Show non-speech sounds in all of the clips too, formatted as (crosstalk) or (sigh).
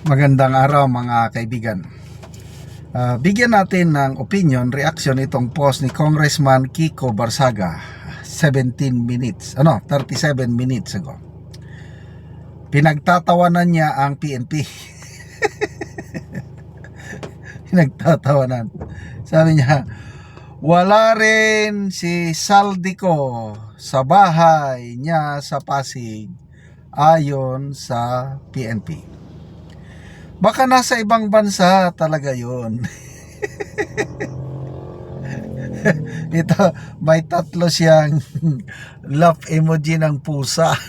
Magandang araw mga kaibigan. Ah, bigyan natin ng opinion, reaction itong post ni Congressman Kiko Barsaga 17 minutes, ano, 37 minutes ago. Pinagtatawanan niya ang PNP. (laughs) Pinagtatawanan. Sabi niya, wala rin si Saldico sa bahay niya sa Pasig ayon sa PNP. Baka nasa ibang bansa talaga yun. (laughs) Ito, may tatlo siyang love emoji ng pusa. (laughs)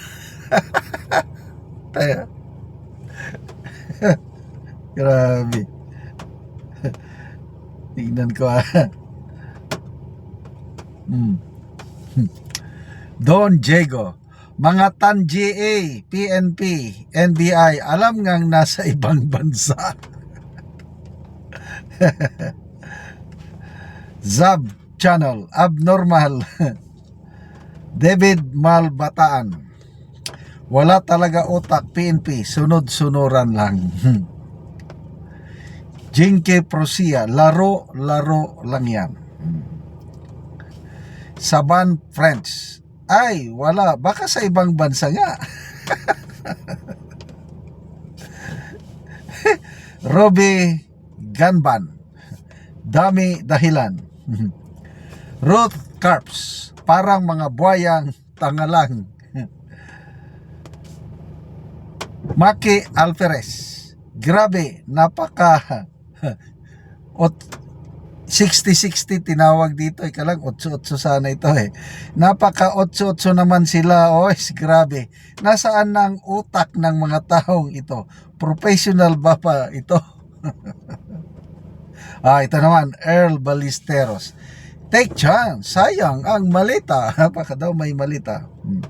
(laughs) Grabe. Tignan ko ah. Hmm. Don Diego. Mga tan GA, PNP, NBI, alam ngang nasa ibang bansa. (laughs) Zab Channel, Abnormal. (laughs) David Malbataan. Wala talaga utak PNP, sunod-sunuran lang. (laughs) Jinke Prosia, laro-laro lang yan. Saban French, ay, wala. Baka sa ibang bansa nga. (laughs) Robbie Ganban. Dami dahilan. (laughs) Ruth Carps. Parang mga buhayang tangalang. (laughs) Maki Alferez. Grabe, napaka ot 60-60 tinawag dito. Ika lang, 8-8 sana ito eh. Napaka 8-8 naman sila. Oh, grabe. Nasaan na ang utak ng mga taong ito? Professional ba pa ito? (laughs) ah, ito naman, Earl Ballesteros. Take chance. Sayang ang malita. (laughs) Baka daw may malita. Hmm.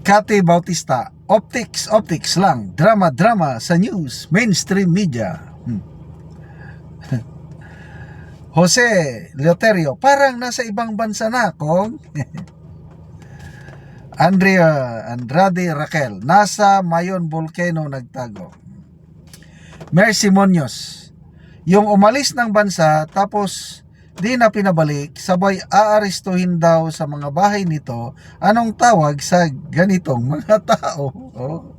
Kati Bautista. Optics, optics lang. Drama, drama sa news. Mainstream media. Hmm. Jose Leoterio, parang nasa ibang bansa na kung (laughs) Andrea Andrade Raquel, nasa Mayon Volcano nagtago. Mercy Munoz, yung umalis ng bansa tapos di na pinabalik, sabay aarestuhin daw sa mga bahay nito, anong tawag sa ganitong (laughs) mga tao? Oh.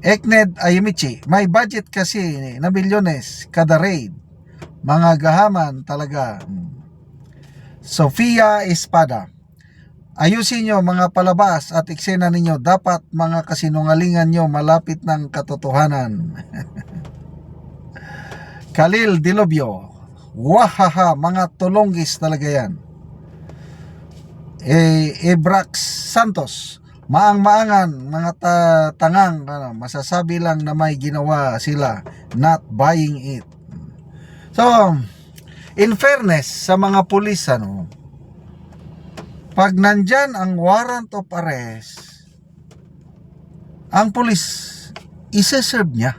Ekned Ayumichi, may budget kasi na bilyones kada raid. Mga gahaman talaga. Sofia Espada. Ayusin nyo mga palabas at eksena ninyo. Dapat mga kasinungalingan nyo malapit ng katotohanan. (laughs) Khalil Dilobio. Wahaha, mga tulonggis talaga yan. E, Ebrax Santos. Maang-maangan, mga ta- tangang, ano, masasabi lang na may ginawa sila, not buying it. So, in fairness sa mga pulis, ano, pag nandyan ang warrant of arrest, ang pulis, isa-serve niya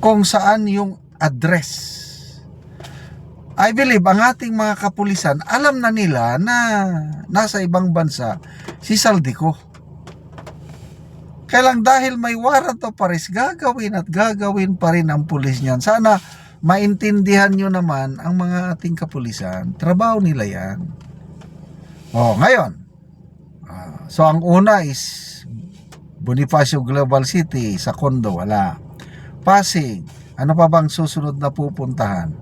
kung saan yung address. I believe ang ating mga kapulisan, alam na nila na nasa ibang bansa si Saldico. Kaya lang dahil may warrant of arrest, gagawin at gagawin pa rin ang pulis niyan. Sana maintindihan nyo naman ang mga ating kapulisan. Trabaho nila yan. Oh, ngayon. ah, so ang una is Bonifacio Global City sa kondo wala. Pasig, ano pa bang susunod na pupuntahan?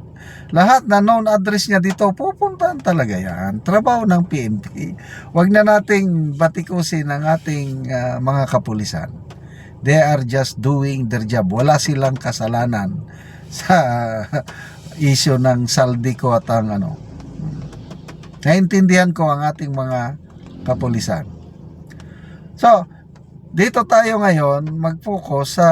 Lahat na known address niya dito, pupuntahan talaga yan. Trabaho ng PNP. Huwag na nating batikusin ang ating ah, mga kapulisan. They are just doing their job. Wala silang kasalanan sa issue ng Saldico at ang ano. Naintindihan ko ang ating mga kapulisan. So, dito tayo ngayon mag-focus sa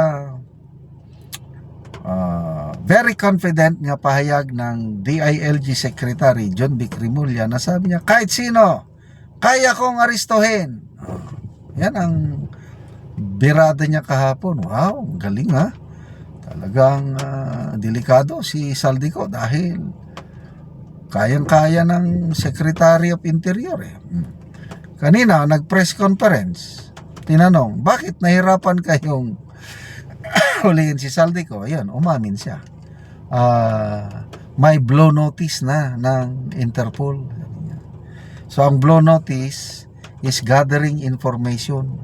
ah, very confident nga pahayag ng DILG Secretary John B. Cremulya na sabi niya, kahit sino, kaya kong aristohin. Ah, yan ang birada niya kahapon. Wow, galing ha. Talagang ah, delikado si Saldico dahil kayang-kaya ng Secretary of Interior eh. Kanina, nag-press conference, tinanong, bakit nahirapan kayong (coughs) huliin si Saldico, ayun, umamin siya. Ah, may blow notice na ng Interpol. So ang blow notice is gathering information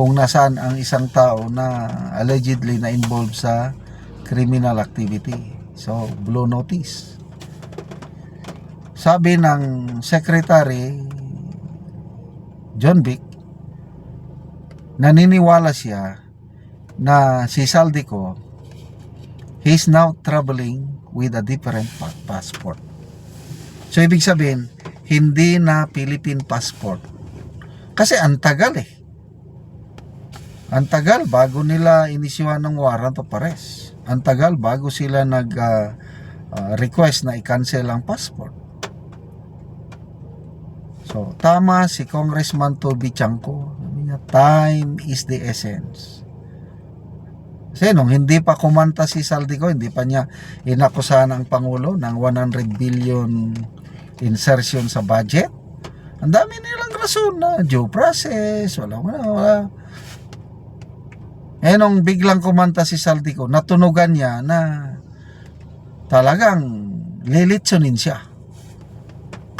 kung nasaan ang isang tao na allegedly na involved sa criminal activity. So, blow notice. Sabi ng Secretary John Vic, naniniwala siya na si Saldico he's now traveling with a different pa- passport. So, ibig sabihin, hindi na Philippine passport. Kasi ang tagal eh. Ang tagal bago nila inisyuhan ng warrant of arrest. Ang tagal bago sila nag ah, ah, request na i-cancel ang passport. So, tama si Congressman Toby Chanco. Sabi time is the essence. Kasi nung hindi pa kumanta si Saldico, hindi pa niya inakusahan ang Pangulo ng 100 billion insertion sa budget. Ang dami nilang rason na due process, wala, wala, wala. Eh nung biglang kumanta si Saldico, natunugan niya na talagang lilitsunin siya.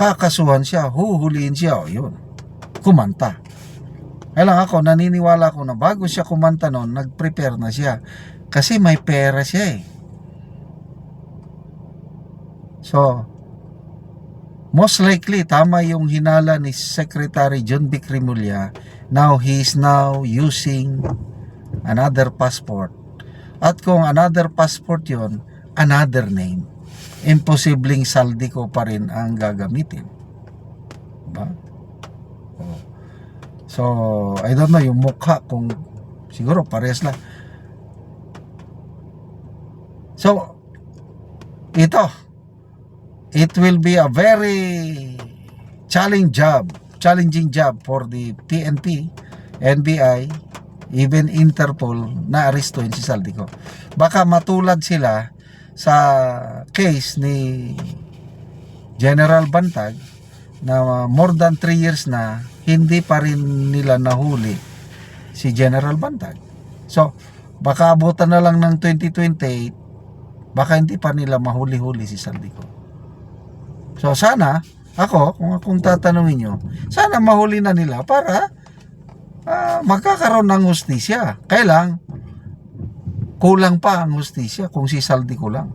Kakasuhan siya, huhulihin siya, o yun. Kumanta. Kaya lang ako, naniniwala ko na bago siya kumanta noon, nag-prepare na siya. Kasi may pera siya eh. So, most likely, tama yung hinala ni Secretary John B. Cremulya. Now, he is now using another passport. At kung another passport yon, another name. Imposibleng Saldico pa rin ang gagamitin. Diba? Oh. So, I don't know, yung mukha kung siguro pares lang. So, ito, it will be a very challenging job, challenging job for the PNP, NBI, even Interpol na arestuin si Saldico. Baka matulad sila sa case ni General Bantag na more than 3 years na hindi pa rin nila nahuli si General Bantag. So, baka abutan na lang ng 2028 baka hindi pa nila mahuli-huli si Saldico. So, sana ako, kung akong tatanungin nyo, sana mahuli na nila para ah, magkakaroon ng hustisya. Kailang, kulang pa ang hustisya kung si Saldi ko lang.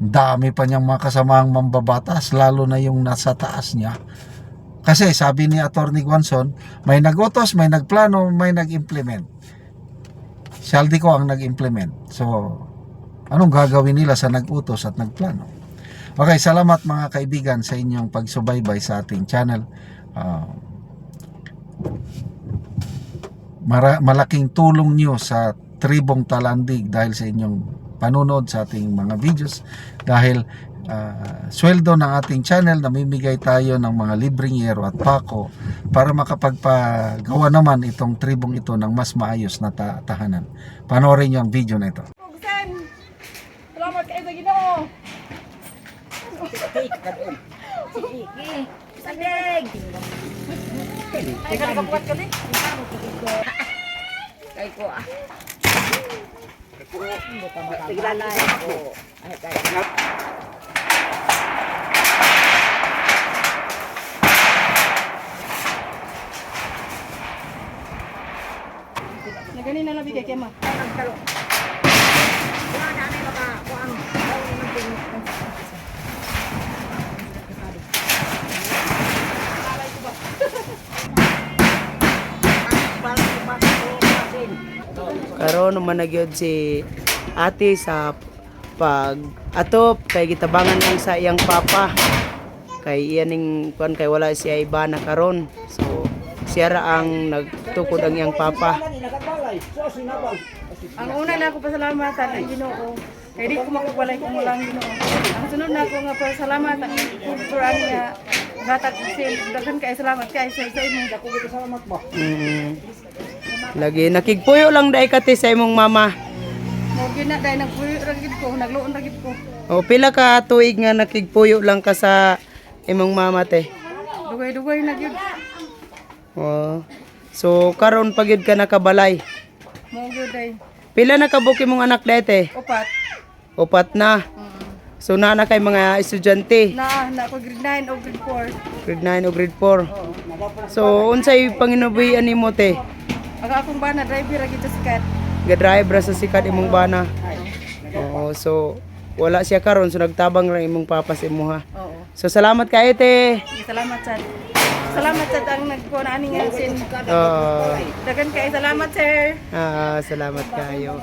Dami pa niyang mga kasamaang mambabatas, lalo na yung nasa taas niya. Kasi sabi ni Attorney Guanson, may nagutos, may nagplano, may nag-implement. Saldi ko ang nag-implement. So, anong gagawin nila sa nag-utos at nagplano? Okay, salamat mga kaibigan sa inyong pagsubaybay sa ating channel. Ah, mara- malaking tulong nyo sa Tribong Talandig dahil sa inyong panunod sa ating mga videos dahil ah, sweldo ng ating channel namimigay tayo ng mga libreng yero at pako para makapagpagawa naman itong tribong ito ng mas maayos na ta- tahanan. Panoorin nyo ang video na ito. Salamat kayo sa Ginoo. Sige. Sagig. Ay, ka nakabukat ka din. Kay ko ah. Tigla na ako. Ay, kay. Na ganun na bigay kay ma. Ang kalo. Kuha na na baka karon naman nagyod si ate sa pag atop kay gitabangan lang sa iyang papa kay iyan ning kuan kay wala siya iba na karon so siya ra ang nagtukod ang iyang papa Ang una na ako pasalamatan ang Ginoo. Kay di ko makabalay kung wala ang Ginoo. Ang sunod na ako nga pasalamatan ang kulturan niya. Gatag sil, daghan kay salamat kay sa sa imo. Dako salamat mo. Lagi nakigpuyo lang dai kati sa imong mama Mo gyud na dai nagpuyo ra gid ko, nagluon ra gid ko. o pila ka tuig nga nakigpuyo lang ka sa imong mama te Dugay-dugay na gyud. oh. so karon pagyud ka nakabalay Mo gyud dai. Pila na kabuki mong anak dete? Upat. Upat na. Mm. So na na kay mga estudyante, Na, na ko grade 9 o grade 4. grade 9 o grade 4. So unsay panginubuhian nimo te? Ang akong bana, driver lagi sikat. Ga-drive ra sa sikat imong bana. Oo, so wala siya karon so nagtabang lang imong papa sa imuha. Oo. So salamat kay te. Salamat sa Salamat sa ang nagkuha na aning sin. Oo. Dagan kay salamat sir. Ah, salamat kayo.